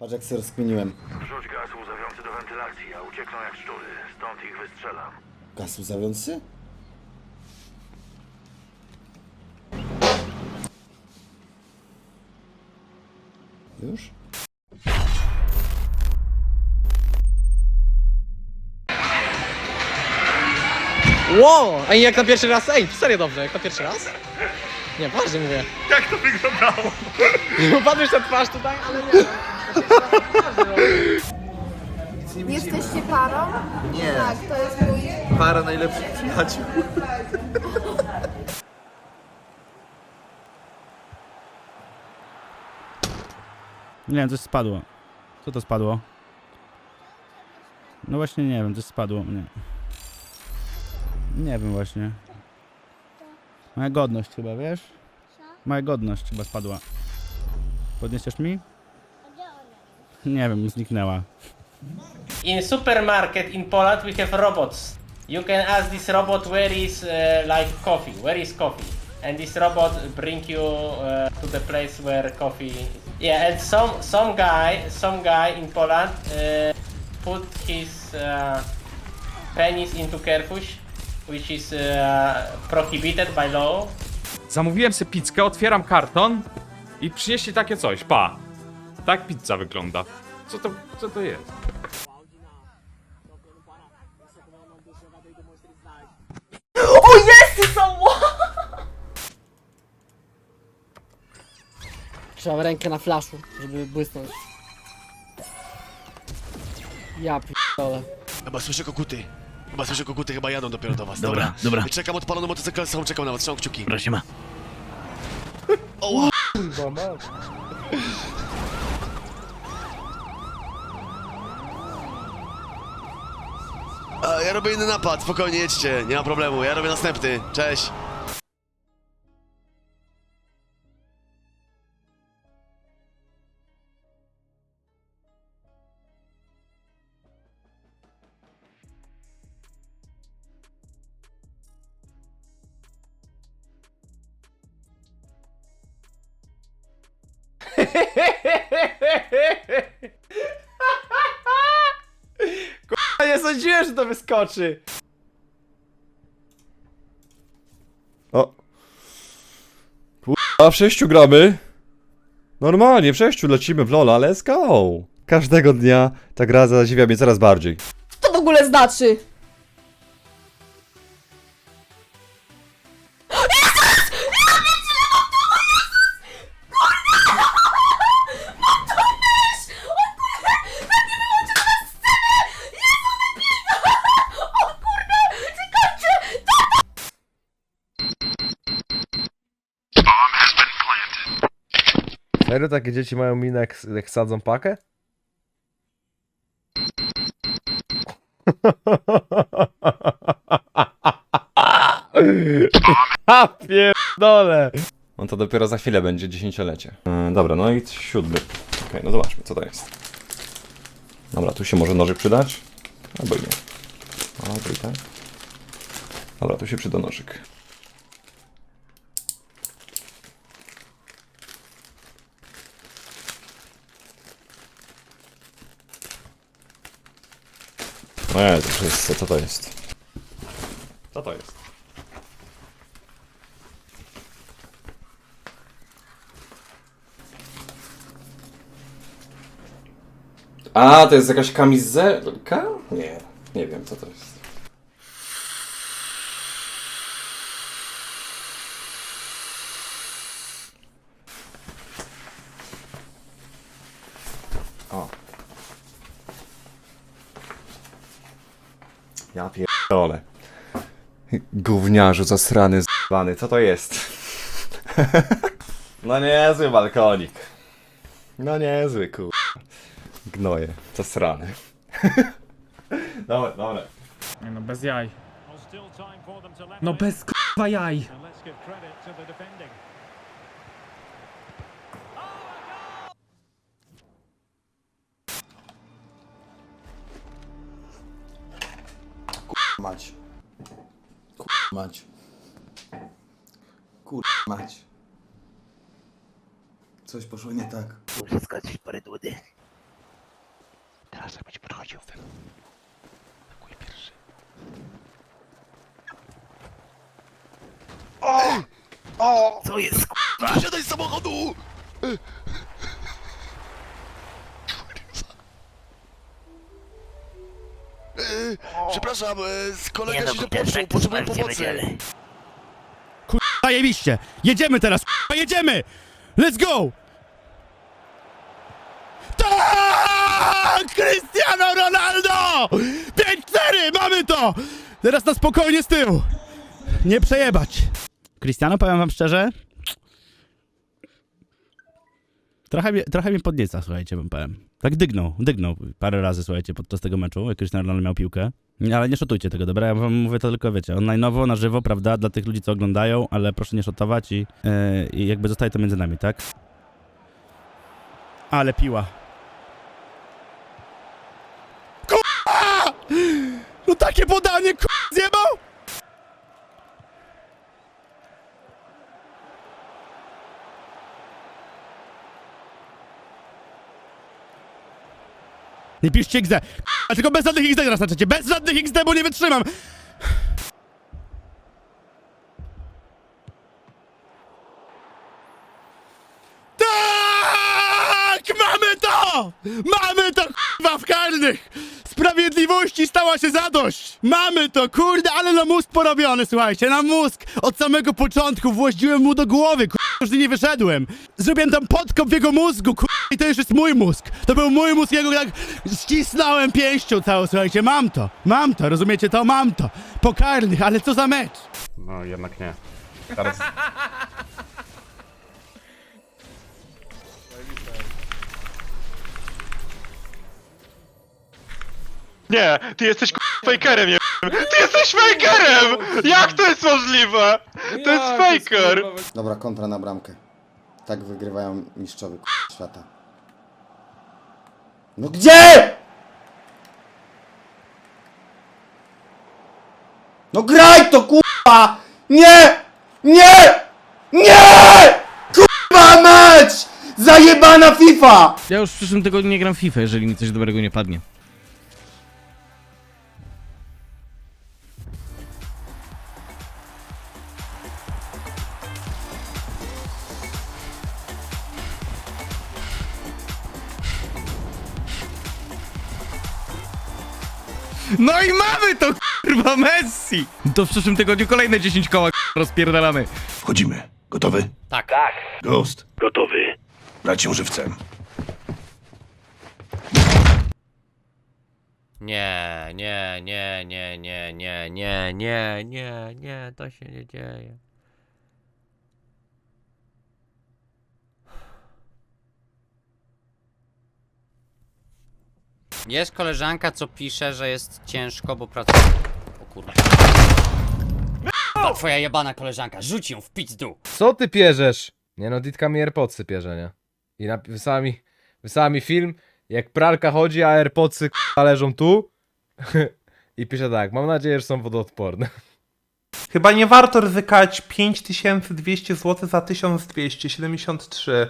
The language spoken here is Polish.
Patrz jak sobie rozkminiłem. Rzuć gaz łzawiący do wentylacji, a uciekną jak szczury. Stąd ich wystrzelam. Gaz łzawiący? Już? Wow! Ej, jak na pierwszy raz? Ej, serio dobrze, jak na pierwszy raz? Nie, poważnie mówię. Jak to wyglądało? Patrzysz na twarz tutaj, ale nie. Jesteście parą? Nie. Tak, to jest mój. Para najlepszych przyjaciół. Nie wiem, coś spadło. Co to spadło? No właśnie nie wiem, coś spadło. Nie. Nie wiem właśnie. Moja godność chyba, wiesz? Moja godność chyba spadła. Podniesiesz mi? Nie wiem, zniknęła. in supermarket in Poland we have robots. You can ask this robot where is uh, like coffee, where is coffee, and this robot bring you uh, to the place where coffee. Yeah, and some some guy some guy in Poland uh, put his uh, penis into kerfuś, which is uh, prohibited by law. Zamówiłem sobie pizzkę, otwieram karton i przynieśli takie coś, pa. Tak pizza wygląda. Co to, co to jest? Trzeba rękę na flaszu, żeby błysnąć. Ja p***ole. Chyba słyszę koguty. Chyba słyszę koguty, chyba jadą dopiero do was. Dobra, dobra. Czekam odpaloną motocykl, sam czekam na was, trzymam kciuki. Proszę ma. O, A, ja robię inny napad, spokojnie jedźcie, nie ma problemu, ja robię następny, cześć. A nie sądziłem, że to wyskoczy. O. A w sześciu gramy. Normalnie, w sześciu lecimy w Lola, let's go. Każdego dnia ta gra zadziwia mnie coraz bardziej. Co to w ogóle znaczy? Serio takie dzieci mają minę jak, jak sadzą pakę? A pierdole! On to dopiero za chwilę będzie dziesięciolecie. Yy, dobra, no i siódmy. Okej, no zobaczmy, co to jest. Dobra, tu się może nożyk przydać. Albo i nie. Albo i tak. Dobra, tu się przyda nożyk. No Jezu, wszyscy, co to jest? Co to jest? A, to jest jakaś kamizelka? Nie, nie wiem co to jest. Ja pierdolę. Gówniarzu zasrany, zbany, co to jest? no niezły balkonik. No niezły, kur... Gnoje, zasrany. dobra, dobra. Nie no, bez jaj. No bez k***a jaj. Mać. Kur... mać. Kur... mać. Coś poszło nie tak. Muszę skoczyć parę dłudy. Teraz jak będzie podchodził. Atakuje pierwszy. O! O! Co jest? Wysiadaj z samochodu! Przepraszam, z kolega się popsuł, potrzebuję pomocy. Zajebiście! Jedziemy teraz, k***a, jedziemy! Let's go! Tak! Cristiano Ronaldo! 5-4! Mamy to! Teraz na spokojnie z tyłu! Nie przejebać! Cristiano, powiem wam szczerze... Trochę mnie, trochę mnie podnieca, słuchajcie, bym powiem. Tak dygnął, dygnął parę razy, słuchajcie, podczas tego meczu, jak Cristiano Ronaldo miał piłkę. Ale nie szotujcie tego, dobra? Ja wam mówię to tylko, wiecie, online'owo, na żywo, prawda, dla tych ludzi, co oglądają, ale proszę nie szotować i, yy, i jakby zostaje to między nami, tak? Ale piła. K***a! No takie podanie, k***a, zjebał! Nie piszcie XD, a tylko bez żadnych XD teraz naczycie, bez żadnych XD, bo nie wytrzymam! Tak! Mamy to! Mamy to, kurwa, w karnych! Sprawiedliwości stała się zadość! Mamy to, kurde, ale na mózg porobiony, słuchajcie, na mózg! Od samego początku włoździłem mu do głowy, kurwa, już nie wyszedłem! Zrobiłem tam podkop w jego mózgu, kurwa, i to już jest mój mózg! To był mój mózg, jego tak ścisnąłem pięścią całą, słuchajcie, mam to! Mam to, rozumiecie to? Mam to! Po karnych, ale co za mecz! No jednak nie. Teraz... Nie, ty jesteś fakerem, nie Ty jesteś fakerem! Jak to jest możliwe? To jest faker! Dobra, kontra na bramkę. Tak wygrywają mistrzowie k***a, świata. No gdzie? No graj to kurwa! Nie! Nie! Nie! Kurwa mecz! Zajebana FIFA! Ja już w przyszłym tygodniu nie gram w FIFA, jeżeli mi coś dobrego nie padnie. No i mamy to, kurwa, Messi! To w przyszłym tygodniu kolejne 10 koła rozpierdalamy. Wchodzimy. Gotowy? Tak. Tak. Ghost. Gotowy. Brać ją żywcem. Nie, nie, nie, nie, nie, nie, nie, nie, nie, nie, to się nie dzieje. Jest koleżanka, co pisze, że jest ciężko, bo pracuje. O kurwa. To twoja jebana koleżanka, rzuć ją w pizdu! Co ty pierzesz? Nie no, Ditka mi AirPodsy pierze, nie? I nap- wysłała mi, wysłała mi film, jak pralka chodzi, a AirPodsy k***a leżą tu. I pisze tak, mam nadzieję, że są wodoodporne. Chyba nie warto ryzykować 5200 zł za 1273.